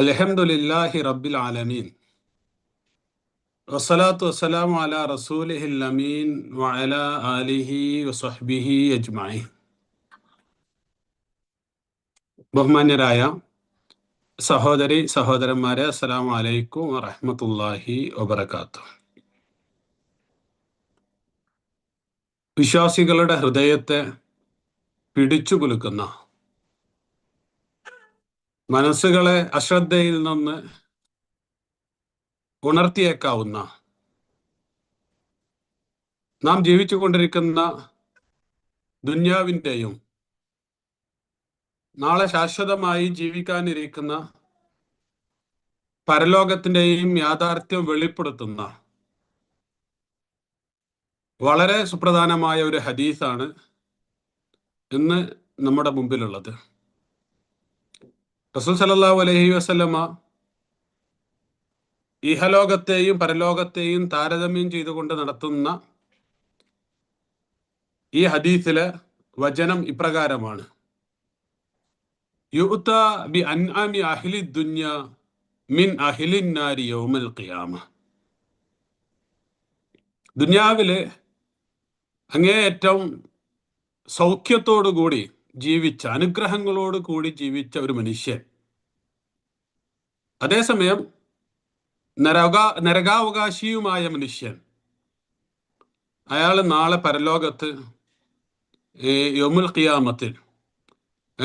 അലഹമുല്ലാഹി റബ്ബിൽ ആലമീൻ. വസ്സലാത്തു വസ്സലാമു അല റസൂലിഹിൽ അമീൻ വഅല ആലിഹി വസഹ്ബിഹി അജ്മായി ബഹുമാന്യരായ സഹോദരി സഹോദരന്മാരെ അസ്സലാമു അലൈക്കും വറഹമത്തല്ലാഹി വബർക്കാത്തു വിശ്വാസികളുടെ ഹൃദയത്തെ പിടിച്ചു കുലുക്കുന്ന മനസ്സുകളെ അശ്രദ്ധയിൽ നിന്ന് ഉണർത്തിയേക്കാവുന്ന നാം ജീവിച്ചുകൊണ്ടിരിക്കുന്ന ദുന്യാവിന്റെയും നാളെ ശാശ്വതമായി ജീവിക്കാനിരിക്കുന്ന പരലോകത്തിന്റെയും യാഥാർത്ഥ്യം വെളിപ്പെടുത്തുന്ന വളരെ സുപ്രധാനമായ ഒരു ഹദീസാണ് ഇന്ന് നമ്മുടെ മുമ്പിലുള്ളത്. റസൂൽ സലല്ലാ അലഹി വസല്ലമ ഇഹലോകത്തെയും പരലോകത്തെയും താരതമ്യം ചെയ്തുകൊണ്ട് നടത്തുന്ന ഈ ഹദീസിലെ വചനം ഇപ്രകാരമാണ്. യുത്ത ബി അൻആമി അഹ്ലി ദുന്യ മിൻ അഹ്ലിൻ നാരി യൗമൽ ഖിയാമ. ദുനിയാവിലെ അങ്ങേയറ്റം സൗഖ്യത്തോടു കൂടി ജീവിച്ച അനുഗ്രഹങ്ങളോട് കൂടി ജീവിച്ച ഒരു മനുഷ്യൻ. അതേസമയം നരക നരകാവകാശിയുമായ മനുഷ്യൻ. അയാൾ നാളെ പരലോകത്ത് യോമുൽ ഖിയാമത്തിൽ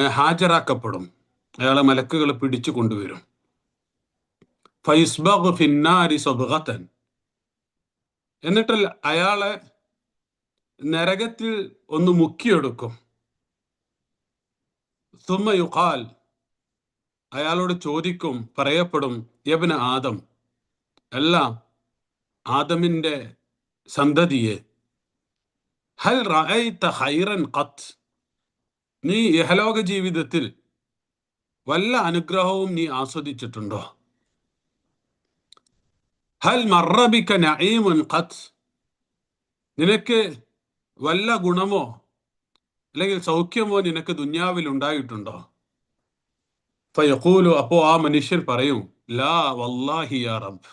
ഹാജരാക്കപ്പെടും. അയാളെ മലക്കുകൾ പിടിച്ചു കൊണ്ടുവരും. ഫൈസ്ബഗ് ഫിന്നാരി സ്വബഗത്തൻ എന്നിട്ട് അയാളെ നരകത്തിൽ ഒന്ന് മുക്കിയെടുക്കും. സുമ യുഖാൽ. അയാളോട് ചോദിക്കും പറയപ്പെടും യബന ആദം. അല്ല ആദമിന്റെ സന്തതിയെ. ഹൽ റഅയ്ത ഹൈറൻ ഖത്ത് നീ ഇഹലോക ജീവിതത്തിൽ വല്ല അനുഗ്രഹവും നീ ആസ്വദിച്ചിട്ടുണ്ടോ? ഹൽ മറബിക്ക നഈമുൻ ഖത്ത് നിനക്ക് വല്ല ഗുണമോ അല്ലെങ്കിൽ സൗഖ്യം സൗഖ്യമോ നിനക്ക് ദുന്യാവിൽ ഉണ്ടായിട്ടുണ്ടോ? ഫയഖൂലു അപ്പോ ആ മനുഷ്യൻ പറയും ലാ വല്ലാഹി യാ റബ്ബ്.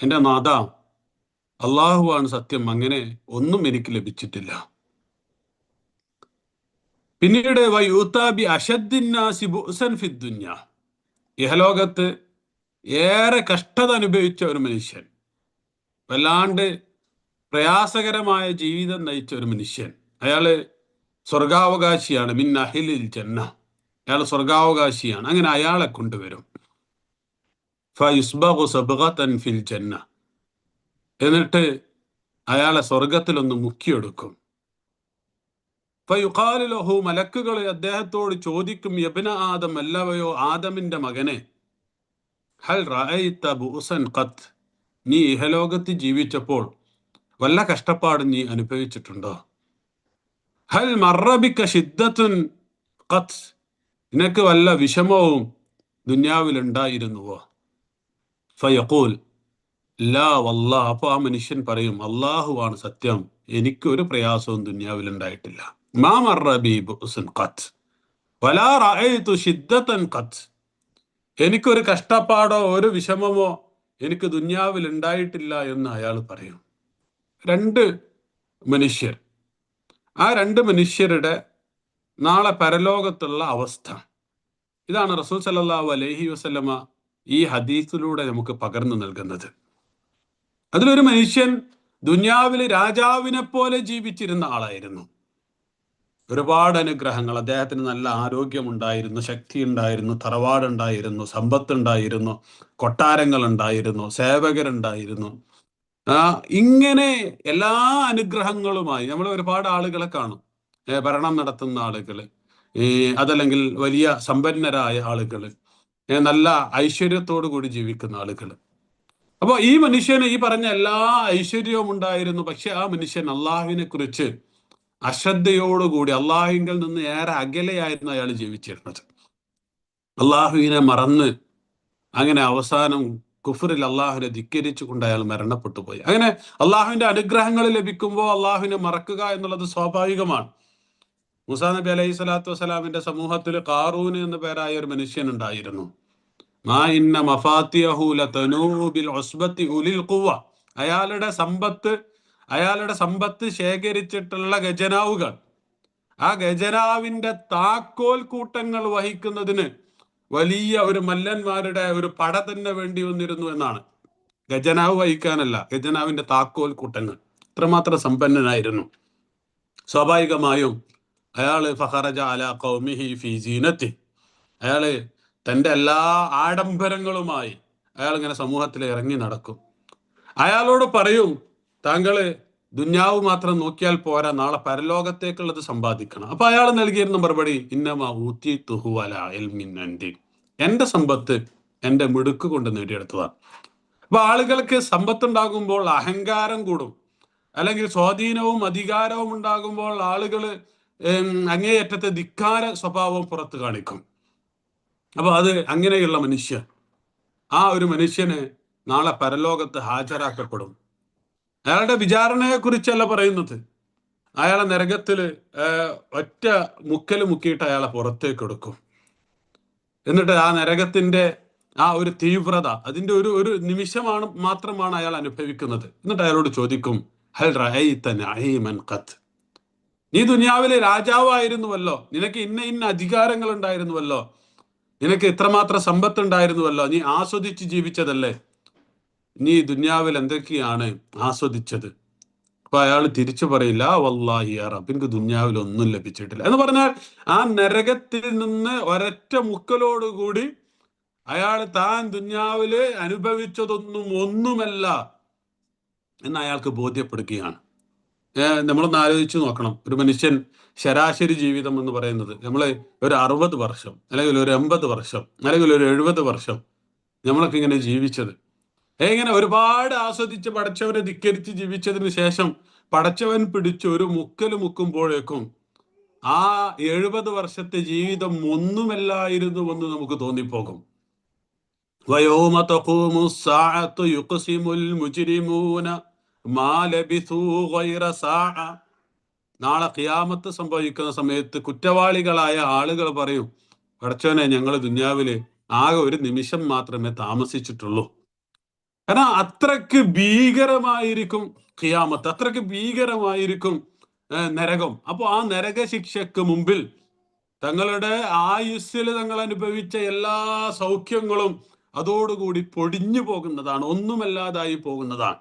എന്റെ നാഥ അള്ളാഹുവാണ് സത്യം അങ്ങനെ ഒന്നും എനിക്ക് ലഭിച്ചിട്ടില്ല. പിന്നീട് വയൂത്താബി അഷദ്ദിന്നാസി ബുഅ്സൻ ഫിദ്ദുന്യ ഇഹലോകത്ത് ഏറെ കഷ്ടത അനുഭവിച്ച ഒരു മനുഷ്യൻ വല്ലാണ്ട് പ്രയാസകരമായ ജീവിതം നയിച്ച ഒരു മനുഷ്യൻ. അയാൾ സ്വർഗാവകാശിയാണ്. മിൻ അഹിലിൽ ജന്ന അയാൾ സ്വർഗാവകാശിയാണ്. അങ്ങനെ അയാളെ കൊണ്ടുവരും. ഫിൽ ജന്ന. എന്നിട്ട് അയാളെ സ്വർഗത്തിലൊന്ന് മുക്കിയെടുക്കും. ഫയുഖാലിലോഹു മലക്കുകൾ അദ്ദേഹത്തോട് ചോദിക്കും യബിന ആദം അല്ലവയോ? ആദമിന്റെ മകനെ. ഹൽ റഅയ്ത ബുഅസൻ ഖത്ത് നീ ഇഹലോകത്ത് ജീവിച്ചപ്പോൾ വല്ല കഷ്ടപ്പാടും നീ അനുഭവിച്ചിട്ടുണ്ടോ? ഹൽ മറബിക്ക ഷിദ്ദത്തുൻ കത്ത് നിനക്ക് വല്ല വിഷമവും ദുന്യാവിൽ ഉണ്ടായിരുന്നുവോ ഫയഖൂൽ ലാ വല്ലാ അപ്പൊ ആ മനുഷ്യൻ പറയും അള്ളാഹുവാണ് സത്യം. എനിക്ക് ഒരു പ്രയാസവും ദുന്യാവിൽ ഉണ്ടായിട്ടില്ല മാ മറബി ഖത്ത് വലാ ഷിദ്ദത്തൻ ഖത്ത് എനിക്കൊരു കഷ്ടപ്പാടോ ഒരു വിഷമമോ എനിക്ക് ദുന്യാവിൽ ഉണ്ടായിട്ടില്ല എന്ന് അയാൾ പറയും. രണ്ട് മനുഷ്യർ ആ രണ്ട് മനുഷ്യരുടെ നാളെ പരലോകത്തുള്ള അവസ്ഥ. ഇതാണ് റസൂൽ സല്ലല്ലാഹു അലഹി വസല്ലമ ഈ ഹദീസിലൂടെ നമുക്ക് പകർന്നു നൽകുന്നത്. അതിലൊരു മനുഷ്യൻ ദുന്യാവിൽ രാജാവിനെ പോലെ ജീവിച്ചിരുന്ന ആളായിരുന്നു. ഒരുപാട് അനുഗ്രഹങ്ങൾ അദ്ദേഹത്തിന് നല്ല ആരോഗ്യമുണ്ടായിരുന്നു ശക്തി ഉണ്ടായിരുന്നു തറവാടുണ്ടായിരുന്നു സമ്പത്തുണ്ടായിരുന്നു കൊട്ടാരങ്ങൾ ഉണ്ടായിരുന്നു സേവകരുണ്ടായിരുന്നു. ഇങ്ങനെ എല്ലാ അനുഗ്രഹങ്ങളുമായി നമ്മൾ ഒരുപാട് ആളുകളെ കാണും. ഭരണം നടത്തുന്ന ആളുകൾ ഈ അതല്ലെങ്കിൽ വലിയ സമ്പന്നരായ ആളുകൾ നല്ല ഐശ്വര്യത്തോടു കൂടി ജീവിക്കുന്ന ആളുകൾ അപ്പോൾ ഈ മനുഷ്യന് ഈ പറഞ്ഞ എല്ലാ ഐശ്വര്യവും ഉണ്ടായിരുന്നു. പക്ഷെ ആ മനുഷ്യൻ അള്ളാഹുവിനെ കുറിച്ച് അശ്രദ്ധയോടുകൂടി അള്ളാഹുവിൽ നിന്ന് ഏറെ അകലെയായിരുന്നു അയാൾ ജീവിച്ചിരുന്നത്. അള്ളാഹുവിനെ മറന്ന് അങ്ങനെ അവസാനം കുഫറിൽ അള്ളാഹുവിനെ ധിക്കരിച്ചു കൊണ്ട് അയാൾ മരണപ്പെട്ടു പോയി. അങ്ങനെ അള്ളാഹുവിന്റെ അനുഗ്രഹങ്ങൾ ലഭിക്കുമ്പോൾ അള്ളാഹുവിനെ മറക്കുക എന്നുള്ളത് സ്വാഭാവികമാണ്. മുസാ നബി അലൈഹി സ്വലാത്തു വസ്സലാമിന്റെ സമൂഹത്തിൽ കാറൂന് എന്ന പേരായ ഒരു മനുഷ്യൻ ഉണ്ടായിരുന്നു. മാ ഇന്ന അയാളുടെ സമ്പത്ത് അയാളുടെ സമ്പത്ത് ശേഖരിച്ചിട്ടുള്ള ഗജനാവുകൾ ആ ഗജനാവിന്റെ താക്കോൽ കൂട്ടങ്ങൾ വഹിക്കുന്നതിന് വലിയ ഒരു മല്ലന്മാരുടെ ഒരു പട തന്നെ വേണ്ടി വന്നിരുന്നു എന്നാണ്. ഗജനാവ് വഹിക്കാനല്ല ഗജനാവിന്റെ താക്കോൽ കൂട്ടങ്ങൾ. ഇത്രമാത്രം സമ്പന്നനായിരുന്നു. സ്വാഭാവികമായും അയാൾ ഫഹറജ അല കൗമിഹി ഫി ജീനത്തി അയാൾ തന്റെ എല്ലാ ആഡംബരങ്ങളുമായി അയാൾ ഇങ്ങനെ സമൂഹത്തിൽ ഇറങ്ങി നടക്കും. അയാളോട് പറയും താങ്കൾ ദുന്യാവ് മാത്രം നോക്കിയാൽ പോരാ നാളെ പരലോകത്തേക്കുള്ളത് സമ്പാദിക്കണം. അപ്പൊ അയാൾ നൽകിയിരുന്ന മറുപടി ഇന്നമ ഊത്തി എൽമിന്നണ്ടി എന്റെ സമ്പത്ത് എന്റെ മിടുക്ക് കൊണ്ട് നേടിയെടുത്തതാണ് അപ്പൊ ആളുകൾക്ക് സമ്പത്തുണ്ടാകുമ്പോൾ അഹങ്കാരം കൂടും. അല്ലെങ്കിൽ സ്വാധീനവും അധികാരവും ഉണ്ടാകുമ്പോൾ ആളുകൾ അങ്ങേയറ്റത്തെ ധിക്കാര സ്വഭാവം പുറത്ത് കാണിക്കും. അപ്പൊ അത് അങ്ങനെയുള്ള മനുഷ്യൻ ആ ഒരു മനുഷ്യന് നാളെ പരലോകത്ത് ഹാജരാക്കപ്പെടും. അയാളുടെ വിചാരണയെ കുറിച്ചല്ല പറയുന്നത്. അയാളെ നരകത്തിൽ ഒറ്റ മുക്കൽ മുക്കിയിട്ട് അയാളെ പുറത്തേക്ക് എടുക്കും. എന്നിട്ട് ആ നരകത്തിന്റെ ആ ഒരു തീവ്രത അതിന്റെ ഒരു ഒരു നിമിഷമാണ് മാത്രമാണ് അയാൾ അനുഭവിക്കുന്നത്. എന്നിട്ട് അയാളോട് ചോദിക്കും ഹൽ ഖത്ത് നീ ദുനിയാവിലെ രാജാവായിരുന്നുവല്ലോ. നിനക്ക് ഇന്ന ഇന്ന അധികാരങ്ങൾ ഉണ്ടായിരുന്നുവല്ലോ നിനക്ക് ഇത്രമാത്രം സമ്പത്ത് ഉണ്ടായിരുന്നുവല്ലോ നീ ആസ്വദിച്ച് ജീവിച്ചതല്ലേ? നീ ദുന്യാവിൽ എന്തൊക്കെയാണ് ആസ്വദിച്ചത്? അപ്പൊ അയാൾ തിരിച്ചു പറയില്ല വല്ലാഹി റബ്ബ് എനിക്ക് ദുന്യാവിൽ ഒന്നും ലഭിച്ചിട്ടില്ല. എന്ന് പറഞ്ഞാൽ ആ നരകത്തിൽ നിന്ന് ഒരൊറ്റ മുക്കലോടുകൂടി അയാൾ താൻ ദുന്യാവിൽ അനുഭവിച്ചതൊന്നും ഒന്നുമല്ല എന്ന് അയാൾക്ക് ബോധ്യപ്പെടുകയാണ്. നമ്മളൊന്ന് ആലോചിച്ച് നോക്കണം. ഒരു മനുഷ്യൻ ശരാശരി ജീവിതം എന്ന് പറയുന്നത് നമ്മൾ ഒരു അറുപത് വർഷം അല്ലെങ്കിൽ ഒരു എൺപത് വർഷം അല്ലെങ്കിൽ ഒരു എഴുപത് വർഷം നമ്മളൊക്കെ ഇങ്ങനെ ജീവിച്ചത്. എങ്ങനെ ഒരുപാട് ആസ്വദിച്ച് പടച്ചവനെ ധിക്കരിച്ച് ജീവിച്ചതിന് ശേഷം പടച്ചവൻ പിടിച്ച് ഒരു മുക്കൽ മുക്കുമ്പോഴേക്കും ആ എഴുപത് വർഷത്തെ ജീവിതം ഒന്നുമല്ലായിരുന്നു എന്ന് നമുക്ക് തോന്നിപ്പോകും. നാളെ ഖിയാമത്ത് സംഭവിക്കുന്ന സമയത്ത് കുറ്റവാളികളായ ആളുകൾ പറയും പടച്ചവനെ ഞങ്ങൾ ദുന്യാവിൽ ആകെ ഒരു നിമിഷം മാത്രമേ താമസിച്ചിട്ടുള്ളൂ. കാരണം അത്രയ്ക്ക് ഭീകരമായിരിക്കും ഖിയാമത്ത് അത്രയ്ക്ക് ഭീകരമായിരിക്കും നരകം. അപ്പോൾ ആ നരക ശിക്ഷക്ക് മുമ്പിൽ തങ്ങളുടെ ആയുസ്സിൽ തങ്ങൾ അനുഭവിച്ച എല്ലാ സൗഖ്യങ്ങളും അതോടുകൂടി പൊടിഞ്ഞു പോകുന്നതാണ് ഒന്നുമല്ലാതായി പോകുന്നതാണ്.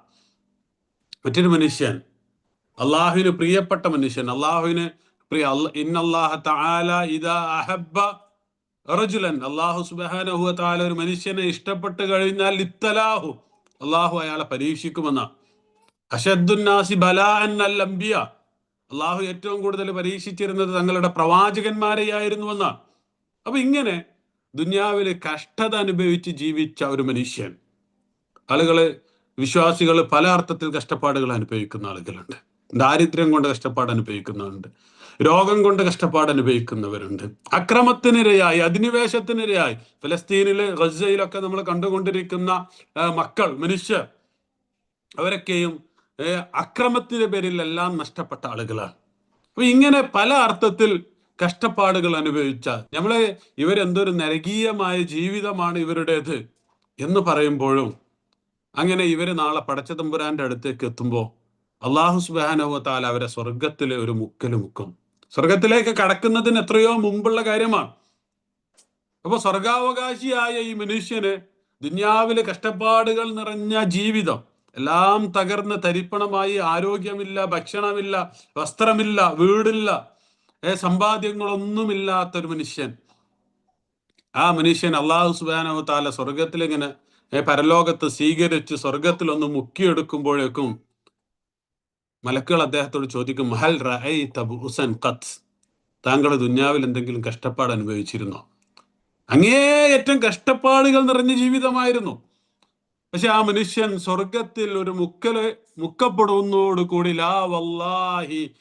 മറ്റൊരു മനുഷ്യൻ അള്ളാഹുവിന് പ്രിയപ്പെട്ട മനുഷ്യൻ അള്ളാഹുവിന് പ്രിയ ഇന്നല്ലാഹ ഇദാ അഹബ്ബ അള്ളാഹു സുബാനഹു താല ഒരു മനുഷ്യനെ ഇഷ്ടപ്പെട്ട് കഴിഞ്ഞാൽ ഇത്തലാഹു. അള്ളാഹു അയാളെ പരീക്ഷിക്കുമെന്ന. അഷദ്ദുന്നാസി ബലാ അൽ അംബിയ അള്ളാഹു ഏറ്റവും കൂടുതൽ പരീക്ഷിച്ചിരുന്നത് തങ്ങളുടെ പ്രവാചകന്മാരെയായിരുന്നുവെന്ന്. അപ്പൊ ഇങ്ങനെ ദുന്യാവിൽ കഷ്ടത അനുഭവിച്ച് ജീവിച്ച ഒരു മനുഷ്യൻ. ആളുകൾ വിശ്വാസികൾ പല അർത്ഥത്തിൽ കഷ്ടപ്പാടുകൾ അനുഭവിക്കുന്ന ആളുകളുണ്ട്. ദാരിദ്ര്യം കൊണ്ട് കഷ്ടപ്പാട് അനുഭവിക്കുന്നവരുണ്ട്. രോഗം കൊണ്ട് കഷ്ടപ്പാട് അനുഭവിക്കുന്നവരുണ്ട്. അക്രമത്തിനിരയായി അധിനിവേശത്തിനിരയായി. ഫലസ്തീനിൽ ഗസയിലൊക്കെ നമ്മൾ കണ്ടുകൊണ്ടിരിക്കുന്ന മക്കൾ മനുഷ്യർ അവരൊക്കെയും അക്രമത്തിന്റെ പേരിൽ എല്ലാം നഷ്ടപ്പെട്ട ആളുകളാണ്. അപ്പൊ ഇങ്ങനെ പല അർത്ഥത്തിൽ കഷ്ടപ്പാടുകൾ അനുഭവിച്ച നമ്മളെ ഇവരെന്തൊരു നരകീയമായ ജീവിതമാണ് ഇവരുടേത് എന്ന് പറയുമ്പോഴും അങ്ങനെ ഇവർ നാളെ പടച്ചതമ്പുരാന്റെ അടുത്തേക്ക് എത്തുമ്പോൾ അള്ളാഹു സുബാനുവത്താൽ അവരെ സ്വർഗത്തിലെ ഒരു മുക്കൽ മുക്കും. സ്വർഗത്തിലേക്ക് കടക്കുന്നതിന് എത്രയോ മുമ്പുള്ള കാര്യമാണ്. അപ്പൊ സ്വർഗാവകാശിയായ ഈ മനുഷ്യന് ദുന്യാവിലെ കഷ്ടപ്പാടുകൾ നിറഞ്ഞ ജീവിതം. എല്ലാം തകർന്ന് തരിപ്പണമായി ആരോഗ്യമില്ല ഭക്ഷണമില്ല വസ്ത്രമില്ല വീടില്ല സമ്പാദ്യങ്ങളൊന്നുമില്ലാത്തൊരു മനുഷ്യൻ. ആ മനുഷ്യൻ അള്ളാഹു സുബാനോ താല സ്വർഗത്തിലിങ്ങനെ പരലോകത്ത് സ്വീകരിച്ച് സ്വർഗത്തിലൊന്ന് മുക്കിയെടുക്കുമ്പോഴേക്കും മലക്കുകൾ അദ്ദേഹത്തോട് ചോദിക്കും മഹൽ ഹുസൻ കത്ത് താങ്കൾ ദുന്യാവിൽ എന്തെങ്കിലും കഷ്ടപ്പാട് അനുഭവിച്ചിരുന്നോ? അങ്ങേയറ്റം കഷ്ടപ്പാടുകൾ നിറഞ്ഞ ജീവിതമായിരുന്നു. പക്ഷെ ആ മനുഷ്യൻ സ്വർഗത്തിൽ ഒരു മുക്കൽ മുക്കപ്പെടുന്നോടുകൂടി ലാ വല്ലാഹി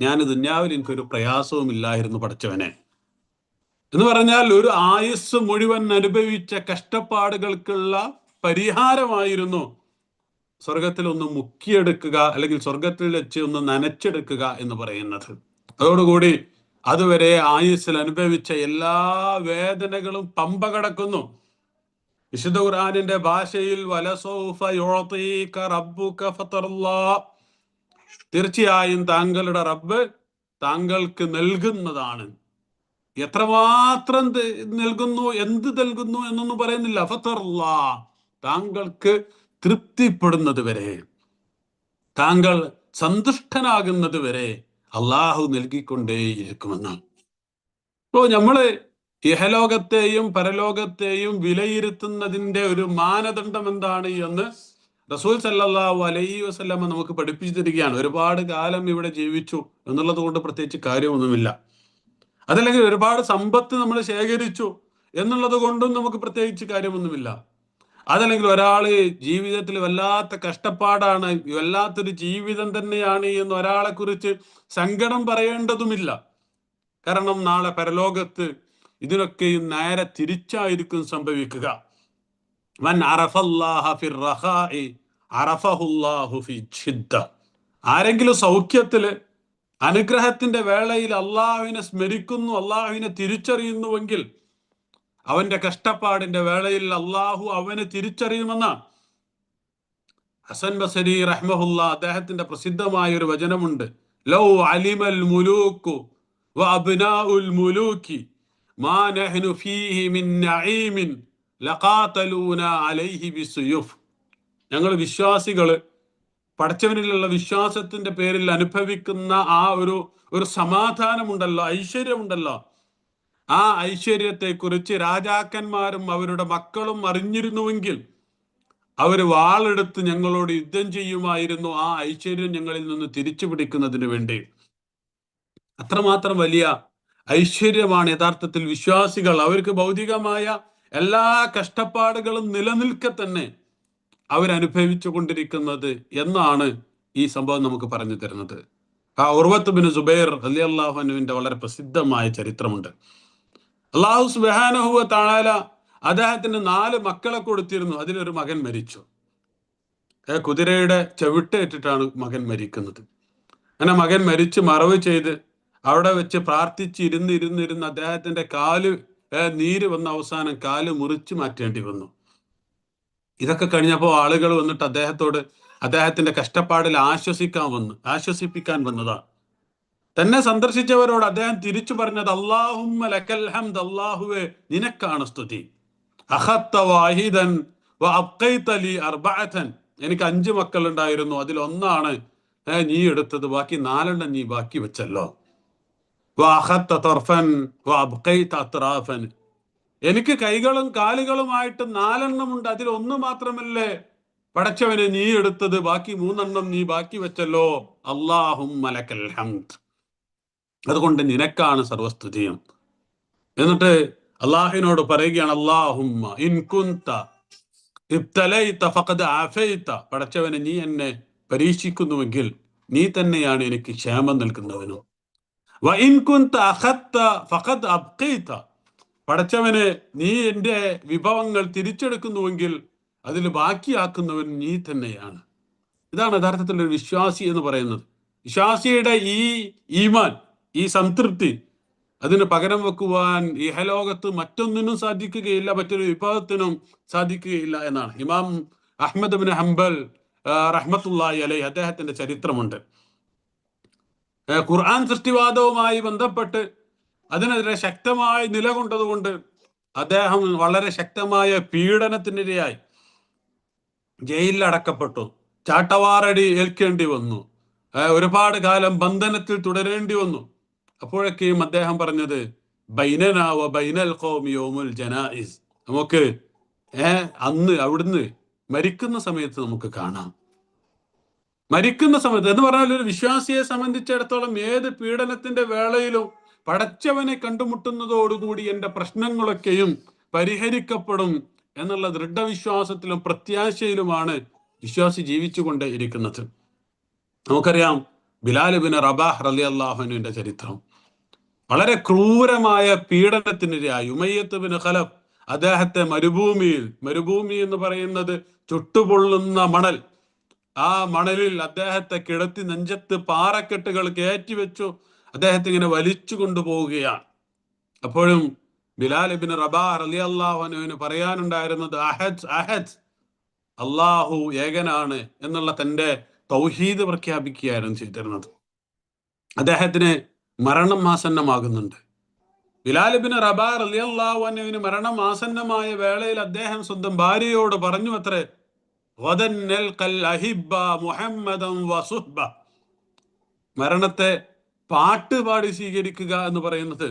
ഞാൻ ദുന്യാവിൽ എനിക്കൊരു പ്രയാസവും ഇല്ലായിരുന്നു പഠിച്ചവനെ. എന്ന് പറഞ്ഞാൽ ഒരു ആയുസ് മുഴുവൻ അനുഭവിച്ച കഷ്ടപ്പാടുകൾക്കുള്ള പരിഹാരമായിരുന്നു സ്വർഗത്തിൽ ഒന്ന് മുക്കിയെടുക്കുക അല്ലെങ്കിൽ സ്വർഗത്തിൽ വെച്ച് ഒന്ന് നനച്ചെടുക്കുക എന്ന് പറയുന്നത്. അതോടുകൂടി അതുവരെ ആയുസ്സിൽ അനുഭവിച്ച എല്ലാ വേദനകളും പമ്പ കടക്കുന്നു വിശുദ്ധ ഖുർആനിന്റെ ഭാഷയിൽ തീർച്ചയായും താങ്കളുടെ റബ്ബ് താങ്കൾക്ക് നൽകുന്നതാണ്. എത്രമാത്രം നൽകുന്നു എന്ത് നൽകുന്നു എന്നൊന്നും പറയുന്നില്ല. ഫതറല്ലാ. താങ്കൾക്ക് തൃപ്തിപ്പെടുന്നത് വരെ താങ്കൾ സന്തുഷ്ടനാകുന്നത് വരെ അള്ളാഹു നൽകിക്കൊണ്ടേയിരിക്കുമെന്ന് ഇപ്പോ നമ്മൾ ഇഹലോകത്തെയും പരലോകത്തെയും വിലയിരുത്തുന്നതിന്റെ ഒരു മാനദണ്ഡം എന്താണ് എന്ന് റസൂൽ സല്ലല്ലാഹു അലൈ വസ്ലമ നമുക്ക് പഠിപ്പിച്ചു തരികയാണ് ഒരുപാട് കാലം ഇവിടെ ജീവിച്ചു എന്നുള്ളത് കൊണ്ട് പ്രത്യേകിച്ച് കാര്യമൊന്നുമില്ല. അതല്ലെങ്കിൽ ഒരുപാട് സമ്പത്ത് നമ്മൾ ശേഖരിച്ചു എന്നുള്ളത് കൊണ്ടും നമുക്ക് പ്രത്യേകിച്ച് കാര്യമൊന്നുമില്ല. അതല്ലെങ്കിൽ ഒരാൾ ജീവിതത്തിൽ വല്ലാത്ത കഷ്ടപ്പാടാണ് വല്ലാത്തൊരു ജീവിതം തന്നെയാണ് എന്ന് ഒരാളെ കുറിച്ച് സങ്കടം പറയേണ്ടതുമില്ല. കാരണം നാളെ പരലോകത്ത് ഇതിനൊക്കെയും നേരെ തിരിച്ചായിരിക്കും സംഭവിക്കുക. വൻ ആരെങ്കിലും സൗഖ്യത്തിൽ അനുഗ്രഹത്തിന്റെ വേളയിൽ അള്ളാഹുവിനെ സ്മരിക്കുന്നു അള്ളാഹുവിനെ തിരിച്ചറിയുന്നുവെങ്കിൽ അവന്റെ കഷ്ടപ്പാടിന്റെ വേളയിൽ അള്ളാഹു അവനെ തിരിച്ചറിയുമെന്നാണ് ഹസൻ ബസരി റഹ്മഹുല്ല അദ്ദേഹത്തിന്റെ പ്രസിദ്ധമായ ഒരു വചനമുണ്ട്. ലൗ അലിമൽ മുലൂക്കു വഅബ്നാഉൽ മാ നഹ്നു ഫീഹി അലൈഹി ഞങ്ങൾ വിശ്വാസികൾ പടച്ചവനിലുള്ള വിശ്വാസത്തിന്റെ പേരിൽ അനുഭവിക്കുന്ന ആ ഒരു ഒരു സമാധാനമുണ്ടല്ലോ ഐശ്വര്യമുണ്ടല്ലോ. ആ ഐശ്വര്യത്തെ കുറിച്ച് രാജാക്കന്മാരും അവരുടെ മക്കളും അറിഞ്ഞിരുന്നുവെങ്കിൽ അവർ വാളെടുത്ത് ഞങ്ങളോട് യുദ്ധം ചെയ്യുമായിരുന്നു. ആ ഐശ്വര്യം ഞങ്ങളിൽ നിന്ന് തിരിച്ചു പിടിക്കുന്നതിന് വേണ്ടി. അത്രമാത്രം വലിയ ഐശ്വര്യമാണ് യഥാർത്ഥത്തിൽ വിശ്വാസികൾ. അവർക്ക് ഭൗതികമായ എല്ലാ കഷ്ടപ്പാടുകളും നിലനിൽക്കെ തന്നെ അവരനുഭവിച്ചു കൊണ്ടിരിക്കുന്നത് എന്നാണ് ഈ സംഭവം നമുക്ക് പറഞ്ഞു തരുന്നത്. ആ ഉർവത്ത് ബിൻ സുബൈർ അലി അള്ളാഹുനുവിന്റെ വളരെ പ്രസിദ്ധമായ ചരിത്രമുണ്ട്. അള്ളാഹു സുബാനഹുവ താഴാല അദ്ദേഹത്തിന് നാല് മക്കളെ കൊടുത്തിരുന്നു. അതിലൊരു മകൻ മരിച്ചു. കുതിരയുടെ ചവിട്ടേറ്റിട്ടാണ് മകൻ മരിക്കുന്നത്. അങ്ങനെ മകൻ മരിച്ച് മറവ് ചെയ്ത് അവിടെ വെച്ച് പ്രാർത്ഥിച്ച് ഇരുന്ന് ഇരുന്ന് ഇരുന്ന് അദ്ദേഹത്തിന്റെ കാൽ നീര് വന്ന അവസാനം കാൽ മുറിച്ചു മാറ്റേണ്ടി വന്നു. ഇതൊക്കെ കഴിഞ്ഞപ്പോൾ ആളുകൾ വന്നിട്ട് അദ്ദേഹത്തോട് അദ്ദേഹത്തിന്റെ കഷ്ടപ്പാടിൽ ആശ്വസിക്കാൻ വന്നു ആശ്വസിപ്പിക്കാൻ വന്നതാണ് തന്നെ സന്ദർശിച്ചവരോട് അദ്ദേഹം തിരിച്ചു പറഞ്ഞത് അള്ളാഹുമ്മ ലക്കൽ ഹംദ് അള്ളാഹുവെ നിനക്കാണ് സ്തുതി. അഹത്ത വാഹിദൻ അർബഅതൻ. എനിക്ക് അഞ്ച് മക്കൾ ഉണ്ടായിരുന്നു അതിൽ ഒന്നാണ് നീ എടുത്തത് ബാക്കി നാലെണ്ണം നീ ബാക്കി വെച്ചല്ലോ. എനിക്ക് കൈകളും കാലുകളുമായിട്ട് നാലെണ്ണം ഉണ്ട് അതിൽ ഒന്ന് മാത്രമല്ലേ? പടച്ചവനെ നീ എടുത്തത് ബാക്കി മൂന്നെണ്ണം നീ ബാക്കി വെച്ചല്ലോ. അള്ളാഹും മലക്കൽ ഹംദ്. അതുകൊണ്ട് നിനക്കാണ് സർവസ്തുതിയും. എന്നിട്ട് അള്ളാഹിനോട് പറയുകയാണ് അള്ളാഹുമ്മ ഇബ്തലൈത ഫഖദ് പടച്ചവനെ നീ എന്നെ പരീക്ഷിക്കുന്നുവെങ്കിൽ നീ തന്നെയാണ് എനിക്ക് ക്ഷേമം നൽകുന്നവനും. വ ഫഖദ് പടച്ചവനെ നീ എന്റെ വിഭവങ്ങൾ തിരിച്ചെടുക്കുന്നുവെങ്കിൽ അതിൽ ബാക്കിയാക്കുന്നവൻ നീ തന്നെയാണ്. ഇതാണ് യഥാർത്ഥത്തിൽ ഒരു വിശ്വാസി എന്ന് പറയുന്നത്. വിശ്വാസിയുടെ ഈ ഈമാൻ ഈ സംതൃപ്തി അതിന് പകരം വെക്കുവാൻ ഇഹലോകത്ത് മറ്റൊന്നിനും സാധിക്കുകയില്ല മറ്റൊരു വിഭാഗത്തിനും സാധിക്കുകയില്ല എന്നാണ്. ഇമാം അഹമ്മദ് ബിൻ ഹംബൽ റഹ്മത്തുല്ലായി അലൈ അദ്ദേഹത്തിന്റെ ചരിത്രമുണ്ട്. ഖുർആൻ സൃഷ്ടിവാദവുമായി ബന്ധപ്പെട്ട് അതിനെതിരെ ശക്തമായി നിലകൊണ്ടതുകൊണ്ട് അദ്ദേഹം വളരെ ശക്തമായ പീഡനത്തിനിരയായി ജയിലിലടക്കപ്പെട്ടു. ചാട്ടവാറടി ഏൽക്കേണ്ടി വന്നു. ഒരുപാട് കാലം ബന്ധനത്തിൽ തുടരേണ്ടി വന്നു. അപ്പോഴൊക്കെയും അദ്ദേഹം പറഞ്ഞത് ബൈനനാവ ബൈനൽ ഖൗമി യൗമുൽ ജനായിസ്. നമുക്ക് ഏ അന്ന് അവിടുന്ന് മരിക്കുന്ന സമയത്ത് നമുക്ക് കാണാം. മരിക്കുന്ന സമയത്ത് എന്ന് പറഞ്ഞാൽ ഒരു വിശ്വാസിയെ സംബന്ധിച്ചിടത്തോളം ഏത് പീഡനത്തിന്റെ വേളയിലും പടച്ചവനെ കണ്ടുമുട്ടുന്നതോടുകൂടി എന്റെ പ്രശ്നങ്ങളൊക്കെയും പരിഹരിക്കപ്പെടും എന്നുള്ള ദൃഢവിശ്വാസത്തിലും പ്രത്യാശയിലുമാണ് വിശ്വാസി ജീവിച്ചുകൊണ്ട് ഇരിക്കുന്നത് നമുക്കറിയാം ബിലാൽ ബിൻ റബാഹ് റലി അള്ളാഹുനുവിന്റെ ചരിത്രം. വളരെ ക്രൂരമായ പീഡനത്തിനിരയായി. ഉമയ്യത്ത് ബിൻ ഖലഫ് അദ്ദേഹത്തെ മരുഭൂമിയിൽ മരുഭൂമി എന്ന് പറയുന്നത് ചുട്ടുപൊള്ളുന്ന മണൽ. ആ മണലിൽ അദ്ദേഹത്തെ കിടത്തി നെഞ്ചത്ത് പാറക്കെട്ടുകൾ കയറ്റി വെച്ചു. അദ്ദേഹത്തെ ഇങ്ങനെ വലിച്ചു കൊണ്ടുപോവുകയാണ്. അപ്പോഴും ബിലാൽ ഇബിൻ റബാ അലി അള്ളാഹുനുവിന് പറയാനുണ്ടായിരുന്നത് അഹദ് അഹദ് അള്ളാഹു ഏകനാണ് എന്നുള്ള തന്റെ തൗഹീദ് പ്രഖ്യാപിക്കുകയായിരുന്നു ചെയ്തിരുന്നത്. അദ്ദേഹത്തിന് മരണം ആസന്നമാകുന്നുണ്ട് ബിലാലിബിന് അലി അള്ളാഹുവിന് മരണം ആസന്നമായ വേളയിൽ അദ്ദേഹം സ്വന്തം ഭാര്യയോട് പറഞ്ഞു അത്രേ മരണത്തെ പാട്ട് പാടി സ്വീകരിക്കുക എന്ന് പറയുന്നത്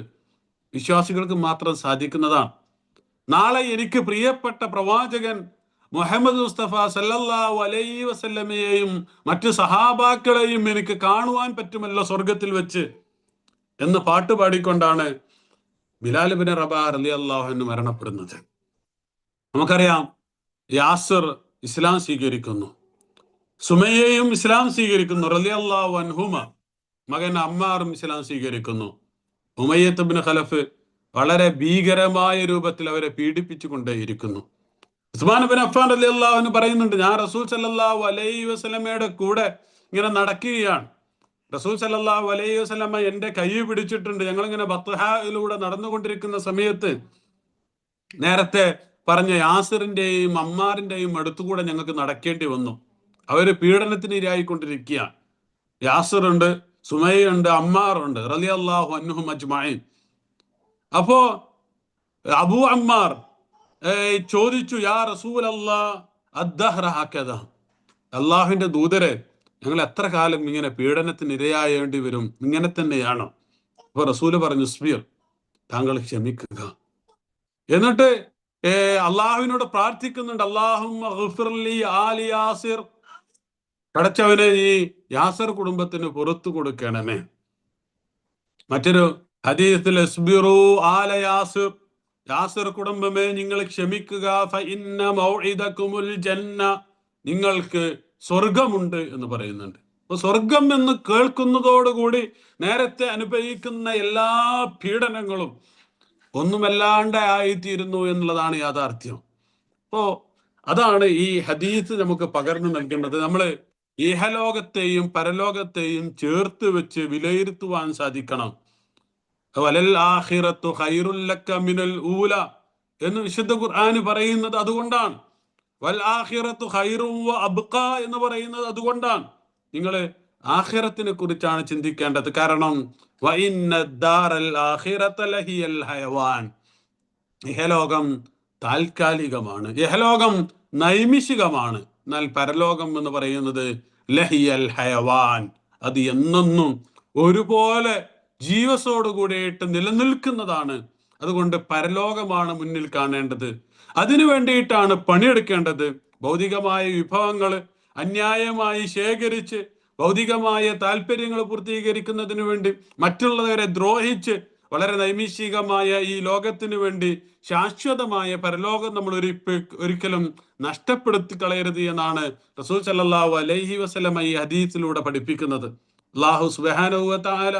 വിശ്വാസികൾക്ക് മാത്രം സാധിക്കുന്നതാണ്. നാളെ എനിക്ക് പ്രിയപ്പെട്ട പ്രവാചകൻ മുഹമ്മദ് മുസ്തഫ സല്ലല്ലാഹു അലൈ വസല്ലമയെയും മറ്റു സഹാബാക്കളെയും എനിക്ക് കാണുവാൻ പറ്റുമല്ലോ സ്വർഗത്തിൽ വെച്ച്. എന്ന് പാട്ട് പാടിക്കൊണ്ടാണ് ബിലാലിബിന് റബാ അലി അള്ളാഹുവിന് മരണപ്പെടുന്നത്. നമുക്കറിയാം യാസർ ഇസ്ലാം സ്വീകരിക്കുന്നു. സുമയ്യയും ഇസ്ലാം സ്വീകരിക്കുന്നു റലി അള്ളാഹു അൻഹുമ. മകൻ അമ്മാറും ഇസ്ലാം സ്വീകരിക്കുന്നു. ഉമയ്യത്തുബിൻ ഖലഫ് വളരെ ഭീകരമായ രൂപത്തിൽ അവരെ പീഡിപ്പിച്ചു കൊണ്ടേയിരിക്കുന്നു ഉസ്മാൻ ബിൻ അഫാൻ അലി അള്ളാഹു പറയുന്നുണ്ട് ഞാൻ റസൂൽ സല്ലാഹു അലൈഹി വസ്ലമയുടെ കൂടെ ഇങ്ങനെ നടക്കുകയാണ്. റസൂൽ സല്ലാഹു അലൈഹി വസ്ലമ്മ എന്റെ കൈ പിടിച്ചിട്ടുണ്ട്. ഞങ്ങൾ ഇങ്ങനെ ബത്ഹായിലൂടെ നടന്നുകൊണ്ടിരിക്കുന്ന സമയത്ത് നേരത്തെ പറഞ്ഞ യാസിറിന്റെയും അമ്മാറിന്റെയും അടുത്തുകൂടെ ഞങ്ങൾക്ക് നടക്കേണ്ടി വന്നു. അവർ പീഡനത്തിന് ഇരയായിക്കൊണ്ടിരിക്കുക യാസിറുണ്ട് സുമയുണ്ട് അമ്മാറുണ്ട് റലി അള്ളാഹു അന്നുഹു അജ്മായിൻ അപ്പോ അബു അമ്മാർ ചോദിച്ചു യാ റസൂൽ അള്ളാഹ് അള്ളാഹുവിന്റെ ദൂതരെ ഞങ്ങൾ എത്ര കാലം ഇങ്ങനെ പീഡനത്തിന് ഇരയായേണ്ടി വരും? ഇങ്ങനെ തന്നെയാണ്. അപ്പൊ റസൂൽ പറഞ്ഞു സ്മിയർ താങ്കൾ ക്ഷമിക്കുക. എന്നിട്ട് അള്ളാഹുവിനോട് പ്രാർത്ഥിക്കുന്നുണ്ട് അള്ളാഹും കടച്ചവനെ ഈ യാസർ കുടുംബത്തിന് പുറത്തു കൊടുക്കണമേ. മറ്റൊരു ഹദീസിൽ യാസിർ. കുടുംബമേ നിങ്ങൾ ക്ഷമിക്കുക. ജന്ന. നിങ്ങൾക്ക് സ്വർഗമുണ്ട് എന്ന് പറയുന്നുണ്ട്. അപ്പൊ സ്വർഗം എന്ന് കേൾക്കുന്നതോടുകൂടി നേരത്തെ അനുഭവിക്കുന്ന എല്ലാ പീഡനങ്ങളും ഒന്നുമല്ലാണ്ട് ആയിത്തീരുന്നു എന്നുള്ളതാണ് യാഥാർത്ഥ്യം. അപ്പോ അതാണ് ഈ ഹദീസ് നമുക്ക് പകർന്നു നൽകേണ്ടത്. നമ്മൾ ഇഹലോകത്തെയും പരലോകത്തെയും ചേർത്ത് വെച്ച് വിലയിരുത്തുവാൻ സാധിക്കണം. ആഹിറത്തു മിനൽ എന്ന് വിശുദ്ധ ഖുർആൻ പറയുന്നത് അതുകൊണ്ടാണ്. വൽ ഹൈറുവ അബ്ക എന്ന് പറയുന്നത് അതുകൊണ്ടാണ്. നിങ്ങൾ ആഹിറത്തിനെ കുറിച്ചാണ് ചിന്തിക്കേണ്ടത്. കാരണം ഇഹലോകം താൽക്കാലികമാണ്. ഇഹലോകം നൈമിഷികമാണ്. എന്നാൽ പരലോകം എന്ന് പറയുന്നത് ലഹിയൽ ഹയവാൻ. അത് എന്നെന്നും ഒരുപോലെ ജീവസോടുകൂടിയിട്ട് നിലനിൽക്കുന്നതാണ് അതുകൊണ്ട് പരലോകമാണ് മുന്നിൽ കാണേണ്ടത്. അതിനു വേണ്ടിയിട്ടാണ് പണിയെടുക്കേണ്ടത്. ഭൗതികമായ വിഭവങ്ങൾ അന്യായമായി ശേഖരിച്ച് ഭൗതികമായ താല്പര്യങ്ങൾ പൂർത്തീകരിക്കുന്നതിന് വേണ്ടി മറ്റുള്ളവരെ ദ്രോഹിച്ച് വളരെ നൈമിഷികമായ ഈ ലോകത്തിനു വേണ്ടി ശാശ്വതമായ പരലോകം നമ്മൾ ഒരു ഒരിക്കലും നഷ്ടപ്പെടുത്തി കളയരുത് എന്നാണ് റസൂൽ സല്ലാഹു അലൈഹി വസ്ലമ ഈ ഹദീസിലൂടെ പഠിപ്പിക്കുന്നത്. അള്ളാഹു സുബാനുവല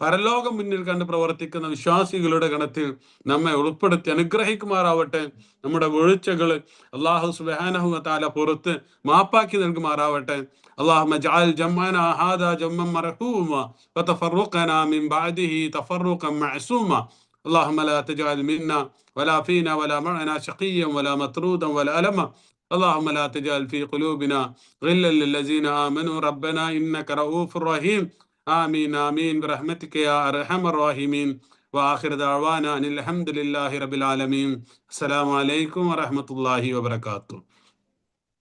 പരലോകം മുന്നിൽ കണ്ട് പ്രവർത്തിക്കുന്ന വിശ്വാസികളുടെ ഗണത്തിൽ നമ്മെ ഉൾപ്പെടുത്തി അനുഗ്രഹിക്കുമാറാവട്ടെ നമ്മുടെ വീഴ്ചകൾ അള്ളാഹു സുബാനഹുല പുറത്ത് മാപ്പാക്കി നൽകുമാറാവട്ടെ اللهم اجعل جمعنا هذا جمعا مرحوما وتفرقنا من بعده تفرقا معصوما اللهم لا تجعل منا ولا فينا ولا معنا شقيا ولا مطرودا ولا ألما اللهم لا تجعل في قلوبنا غلا للذين آمنوا ربنا إنك رؤوف رحيم ആമീൻ ആമീൻ. റഹ്മത്തിക്ക് റഹമറാഹിമീൻ വാഹിർ ദാവാന അനിൽ അഹമ്മദില്ലാഹി റബിലാലമീൻ അസ്സലാമലൈക്കും വറഹമത്തല്ലാഹി വബർക്കാത്തു